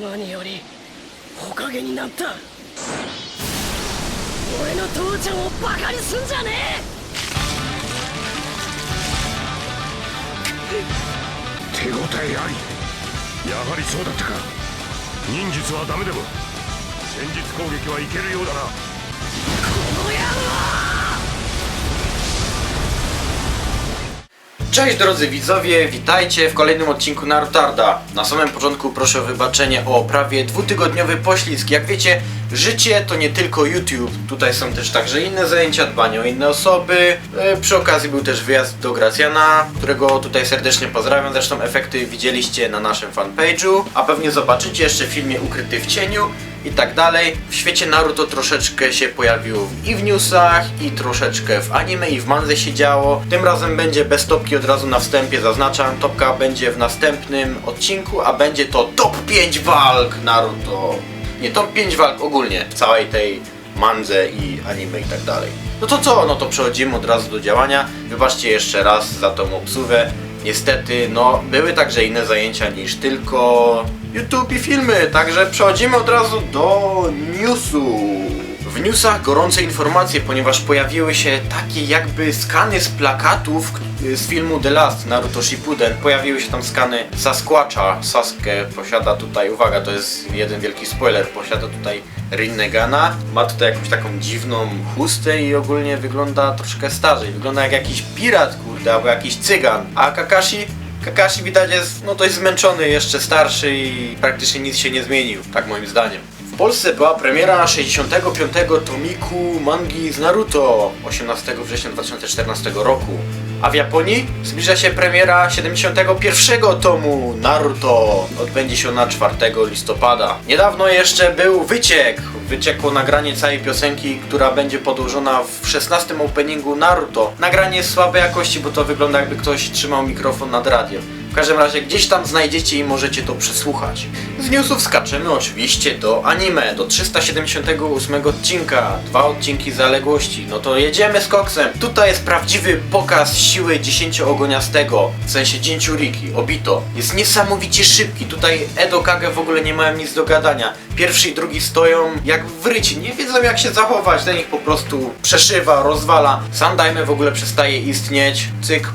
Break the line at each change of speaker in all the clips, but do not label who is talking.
何より火影になった。俺の父ちゃんをバカにすんじゃねえ。
手応えあり。やはりそうだったか。忍術はダメでも。戦術攻撃はいけるようだな。
Cześć drodzy widzowie, witajcie w kolejnym odcinku Narutarda. Na samym początku proszę o wybaczenie o prawie dwutygodniowy poślizg. Jak wiecie, życie to nie tylko YouTube. Tutaj są też także inne zajęcia, dbanie o inne osoby. E, Przy okazji był też wyjazd do Gracjana, którego tutaj serdecznie pozdrawiam. Zresztą efekty widzieliście na naszym fanpage'u, a pewnie zobaczycie jeszcze w filmie Ukryty w cieniu i tak dalej. W świecie Naruto troszeczkę się pojawił i w newsach, i troszeczkę w anime, i w manze się działo. Tym razem będzie bez topki od razu na wstępie zaznaczam. Topka będzie w następnym odcinku, a będzie to top 5 walk Naruto. Nie, top 5 walk ogólnie w całej tej mandze i anime i tak dalej. No to co? No to przechodzimy od razu do działania. Wybaczcie jeszcze raz za tą obsługę. Niestety, no, były także inne zajęcia niż tylko YouTube i filmy, także przechodzimy od razu do newsu. W newsach gorące informacje, ponieważ pojawiły się takie jakby skany z plakatów k- z filmu The Last Naruto Shippuden. Pojawiły się tam skany Sasquatcha. Sasuke posiada tutaj, uwaga, to jest jeden wielki spoiler, posiada tutaj Rinnegana. Ma tutaj jakąś taką dziwną chustę i ogólnie wygląda troszkę starzej. Wygląda jak jakiś pirat, kurde, albo jakiś cygan. A Kakashi Kakashi widać jest no dość zmęczony, jeszcze starszy i praktycznie nic się nie zmienił, tak moim zdaniem. W Polsce była premiera 65. tomiku mangi z Naruto 18 września 2014 roku. A w Japonii zbliża się premiera 71. tomu Naruto. Odbędzie się ona 4 listopada. Niedawno jeszcze był wyciek. Wyciekło nagranie całej piosenki, która będzie podłożona w 16 openingu Naruto. Nagranie jest słabej jakości, bo to wygląda jakby ktoś trzymał mikrofon nad radiem. Każdym razie gdzieś tam znajdziecie i możecie to przesłuchać. Z newsów skaczemy oczywiście do anime, do 378 odcinka, dwa odcinki zaległości. No to jedziemy z koksem. Tutaj jest prawdziwy pokaz siły dziesięcioogoniastego, w sensie Jinchuriki, Obito. Jest niesamowicie szybki. Tutaj Edo Kage w ogóle nie mają nic do gadania. Pierwszy i drugi stoją jak w ryci, nie wiedzą jak się zachować, ten ich po prostu przeszywa, rozwala. Sandaime w ogóle przestaje istnieć, cyk,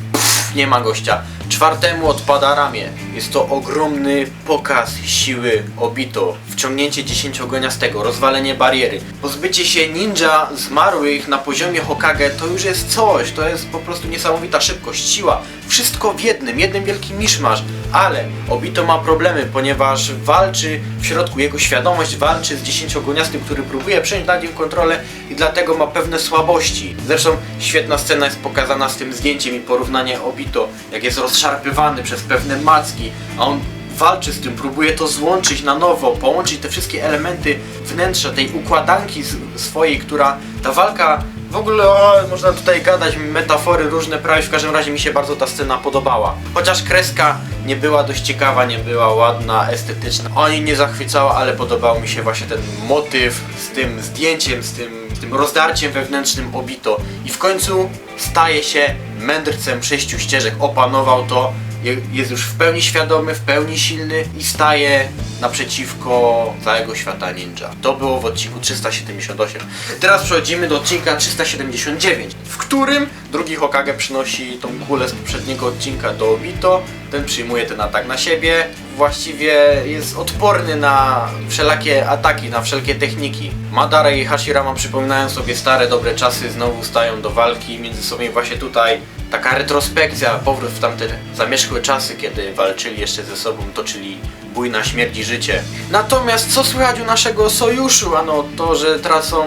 nie ma gościa. Czwartemu odpada ramię. Jest to ogromny pokaz siły Obito. Wciągnięcie dziesięciogoniastego, rozwalenie bariery. Pozbycie się ninja zmarłych na poziomie Hokage to już jest coś. To jest po prostu niesamowita szybkość, siła. Wszystko w jednym, jednym wielkim miszmasz. Ale Obito ma problemy, ponieważ walczy w środku, jego świadomość walczy z dziesięciogoniastym, który próbuje przejąć nad nim kontrolę i dlatego ma pewne słabości. Zresztą świetna scena jest pokazana z tym zdjęciem i porównanie Obito, jak jest rozszarpywany przez pewne macki, a on walczy z tym, próbuje to złączyć na nowo, połączyć te wszystkie elementy wnętrza tej układanki swojej, która ta walka w ogóle o, można tutaj gadać metafory różne prawie w każdym razie mi się bardzo ta scena podobała. Chociaż kreska nie była dość ciekawa, nie była ładna, estetyczna. Oni nie zachwycała, ale podobał mi się właśnie ten motyw z tym zdjęciem, z tym, z tym rozdarciem wewnętrznym Obito. I w końcu staje się mędrcem sześciu ścieżek, opanował to, jest już w pełni świadomy, w pełni silny i staje naprzeciwko całego świata ninja. To było w odcinku 378. Teraz przechodzimy do odcinka 379, w którym drugi Hokage przynosi tą kulę z poprzedniego odcinka do Obito. Ten przyjmuje ten atak na siebie. Właściwie jest odporny na wszelakie ataki, na wszelkie techniki. Madara i Hashirama przypominają sobie stare, dobre czasy, znowu stają do walki między sobą właśnie tutaj taka retrospekcja, powrót w tamte zamierzchłe czasy, kiedy walczyli jeszcze ze sobą, toczyli bój na śmierć i życie. Natomiast co słychać u naszego sojuszu? Ano to, że tracą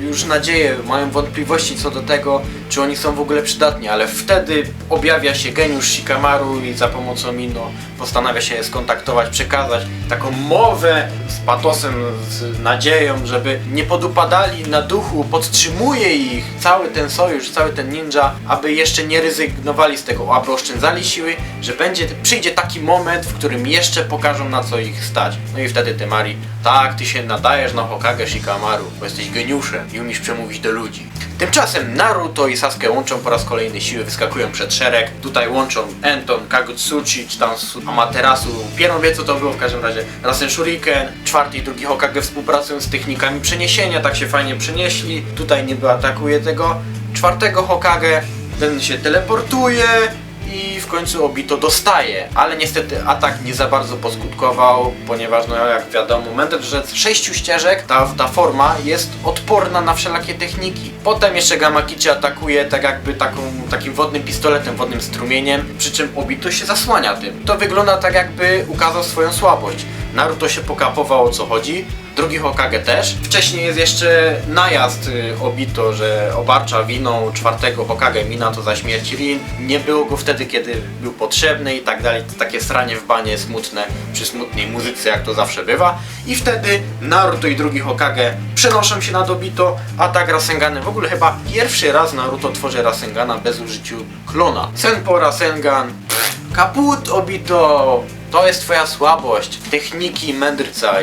już nadzieję, mają wątpliwości co do tego, czy oni są w ogóle przydatni, ale wtedy objawia się geniusz Shikamaru i za pomocą Ino postanawia się skontaktować, przekazać taką mowę z patosem, z nadzieją, żeby nie podupadali na duchu, podtrzymuje ich cały ten sojusz, cały ten ninja, aby jeszcze nie rezygnowali z tego, aby oszczędzali siły, że będzie, przyjdzie taki moment, w którym jeszcze pokażą na co ich stać. No i wtedy Temari, tak, ty się nadajesz na Hokage Shikamaru, bo jesteś geniuszem i umiesz przemówić do ludzi. Tymczasem Naruto i Sasuke łączą po raz kolejny siły, wyskakują przed szereg. Tutaj łączą Enton, Kagutsuchi, czy tam Amaterasu. Pieron wie co to było w każdym razie. Rasen Shuriken, czwarty i drugi Hokage współpracują z technikami przeniesienia, tak się fajnie przenieśli. Tutaj niby atakuje tego czwartego Hokage. Ten się teleportuje i w końcu Obito dostaje, ale niestety atak nie za bardzo poskutkował, ponieważ no jak wiadomo, z sześciu ścieżek ta, ta forma jest odporna na wszelakie techniki. Potem jeszcze Gamakichi atakuje tak jakby taką, takim wodnym pistoletem, wodnym strumieniem, przy czym Obito się zasłania tym. To wygląda tak jakby ukazał swoją słabość. Naruto się pokapował o co chodzi, drugi Hokage też. Wcześniej jest jeszcze najazd y, Obito, że obarcza winą czwartego Hokage Minato za śmierć Rin. Nie było go wtedy, kiedy był potrzebny i tak dalej. Takie stranie w banie smutne przy smutnej muzyce, jak to zawsze bywa. I wtedy Naruto i drugi Hokage przenoszą się na Obito, atak Rasenganem. W ogóle chyba pierwszy raz Naruto tworzy Rasengana bez użyciu klona. Senpo Rasengan. Pff, Kaput Obito! To jest twoja słabość. Techniki mędrca,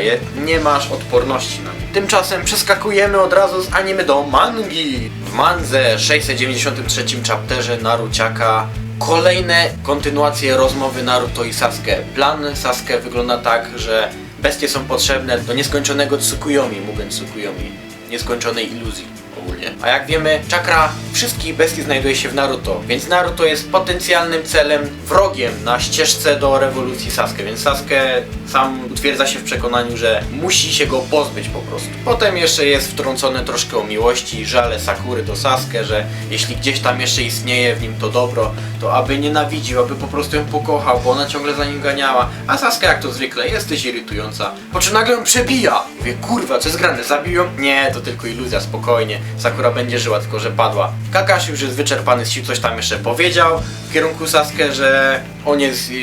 nie masz odporności na nie. Tymczasem przeskakujemy od razu z anime do mangi. W mandze 693 chapterze Naruciaka kolejne kontynuacje rozmowy Naruto i Sasuke. Plan Sasuke wygląda tak, że bestie są potrzebne do nieskończonego Tsukuyomi, mówiąc Tsukuyomi, nieskończonej iluzji ogólnie. A jak wiemy, czakra wszystkich bestii znajduje się w Naruto, więc Naruto jest potencjalnym celem, wrogiem na ścieżce do rewolucji Sasuke, więc Sasuke sam utwierdza się w przekonaniu, że musi się go pozbyć po prostu. Potem jeszcze jest wtrącone troszkę o miłości, żale Sakury do Sasuke, że jeśli gdzieś tam jeszcze istnieje w nim to dobro, to aby nienawidził, aby po prostu ją pokochał, bo ona ciągle za nim ganiała. A Sasuke jak to zwykle, jesteś irytująca. Po czym nagle ją przebija. Mówię, kurwa, co jest grane, zabił ją? Nie, to tylko iluzja, spokojnie. Sakura będzie żyła, tylko że padła. Kakashi już jest wyczerpany z sił, coś tam jeszcze powiedział w kierunku Sasuke, że on jest y,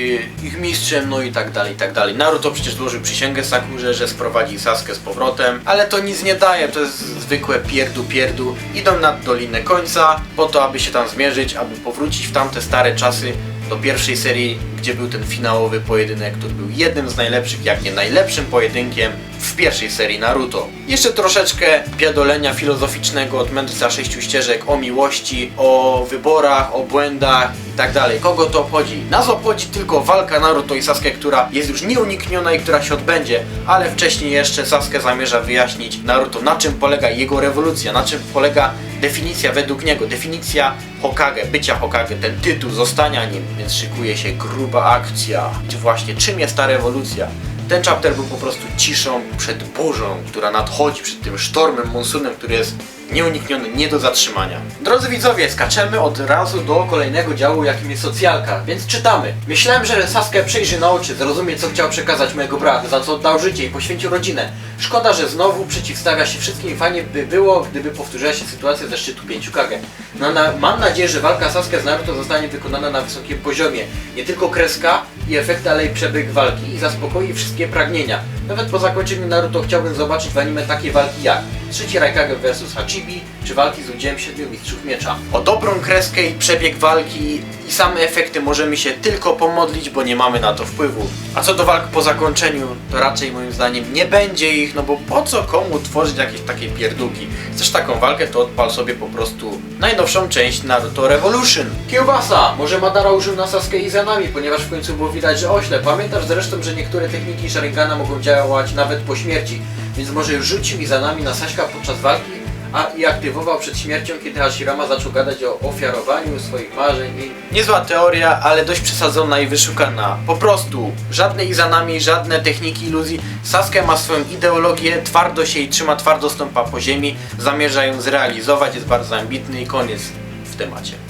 ich mistrzem, no i tak dalej, i tak dalej. Naruto przecież złożył przysięgę Sakurze, że sprowadzi Sasuke z powrotem, ale to nic nie daje, to jest zwykłe pierdu pierdu. Idą na Dolinę Końca po to, aby się tam zmierzyć, aby powrócić w tamte stare czasy do pierwszej serii, gdzie był ten finałowy pojedynek, który był jednym z najlepszych, jak nie najlepszym pojedynkiem w pierwszej serii Naruto. Jeszcze troszeczkę piadolenia filozoficznego od mędrca sześciu ścieżek o miłości, o wyborach, o błędach i tak dalej. Kogo to obchodzi? Nas obchodzi tylko walka Naruto i Sasuke, która jest już nieunikniona i która się odbędzie, ale wcześniej jeszcze Sasuke zamierza wyjaśnić Naruto, na czym polega jego rewolucja, na czym polega definicja według niego, definicja Hokage, bycia Hokage, ten tytuł, zostania nim, więc szykuje się gruba akcja. I właśnie czym jest ta rewolucja? Ten chapter był po prostu ciszą przed burzą, która nadchodzi, przed tym sztormem, monsunem, który jest nieunikniony, nie do zatrzymania. Drodzy widzowie, skaczemy od razu do kolejnego działu, jakim jest socjalka, więc czytamy. Myślałem, że Sasuke przejrzy na oczy, zrozumie, co chciał przekazać mojego brata, za co oddał życie i poświęcił rodzinę. Szkoda, że znowu przeciwstawia się wszystkim i fajnie by było, gdyby powtórzyła się sytuacja ze szczytu 5 Kage. No, na, mam nadzieję, że walka Sasuke z Naruto zostanie wykonana na wysokim poziomie. Nie tylko kreska i efekty, ale i przebieg walki i zaspokoi wszystkie pragnienia. Nawet po zakończeniu Naruto chciałbym zobaczyć w anime takie walki jak Trzeci Raikage vs Hachibi, czy walki z udziałem siedmiu mistrzów miecza. O dobrą kreskę i przebieg walki i same efekty możemy się tylko pomodlić, bo nie mamy na to wpływu. A co do walk po zakończeniu, to raczej moim zdaniem nie będzie ich, no bo po co komu tworzyć jakieś takie pierdółki? Chcesz taką walkę, to odpal sobie po prostu najnowszą część Naruto Revolution. Kiełbasa! Może Madara użył na Sasuke i Zanami, ponieważ w końcu było widać, że ośle. Pamiętasz zresztą, że niektóre techniki Sharingana mogą działać nawet po śmierci, więc może już rzucił Izanami na Saśka podczas walki, a i aktywował przed śmiercią, kiedy Hashirama zaczął gadać o ofiarowaniu swoich marzeń i... Niezła teoria, ale dość przesadzona i wyszukana. Po prostu, żadne Izanami, żadne techniki iluzji. Sasuke ma swoją ideologię, twardo się i trzyma, twardo stąpa po ziemi, zamierza ją zrealizować, jest bardzo ambitny i koniec w temacie.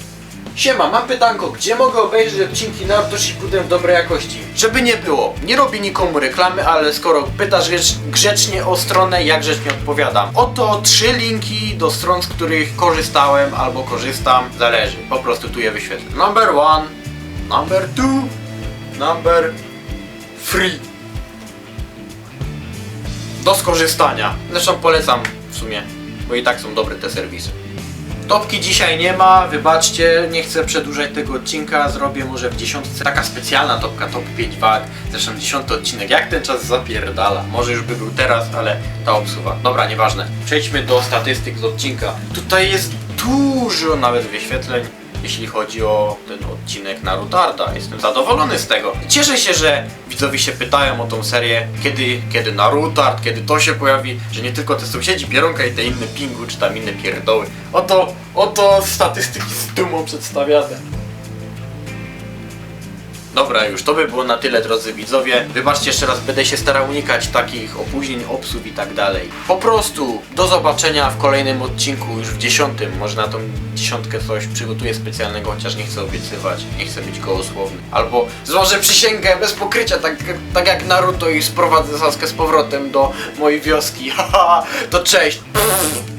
Siema, mam pytanko, gdzie mogę obejrzeć odcinki Naruto Shippuden w dobrej jakości? Żeby nie było, nie robię nikomu reklamy, ale skoro pytasz grzecz, grzecznie o stronę, ja grzecznie odpowiadam. Oto trzy linki do stron, z których korzystałem albo korzystam, zależy, po prostu tu je wyświetlę. Number one, number two, number three. Do skorzystania. Zresztą polecam w sumie, bo i tak są dobre te serwisy. Topki dzisiaj nie ma, wybaczcie, nie chcę przedłużać tego odcinka, zrobię może w dziesiątce. Taka specjalna topka, top 5 wag, zresztą dziesiąty odcinek, jak ten czas zapierdala. Może już by był teraz, ale ta obsuwa. Dobra, nieważne. Przejdźmy do statystyk z odcinka. Tutaj jest dużo nawet wyświetleń, jeśli chodzi o ten odcinek Narutarda. Jestem zadowolony z tego. Cieszę się, że widzowie się pytają o tą serię, kiedy, kiedy Narutard, kiedy to się pojawi, że nie tylko te sąsiedzi Pieronka i te inne Pingu, czy tam inne pierdoły. Oto, oto statystyki z dumą przedstawiane. Dobra, już to by było na tyle, drodzy widzowie. Wybaczcie jeszcze raz, będę się starał unikać takich opóźnień, obsług i tak dalej. Po prostu do zobaczenia w kolejnym odcinku, już w dziesiątym. Może na tą dziesiątkę coś przygotuję specjalnego, chociaż nie chcę obiecywać, nie chcę być gołosłowny. Albo złożę przysięgę bez pokrycia, tak, tak jak Naruto i sprowadzę Saskę z powrotem do mojej wioski. Haha, to cześć! Pff.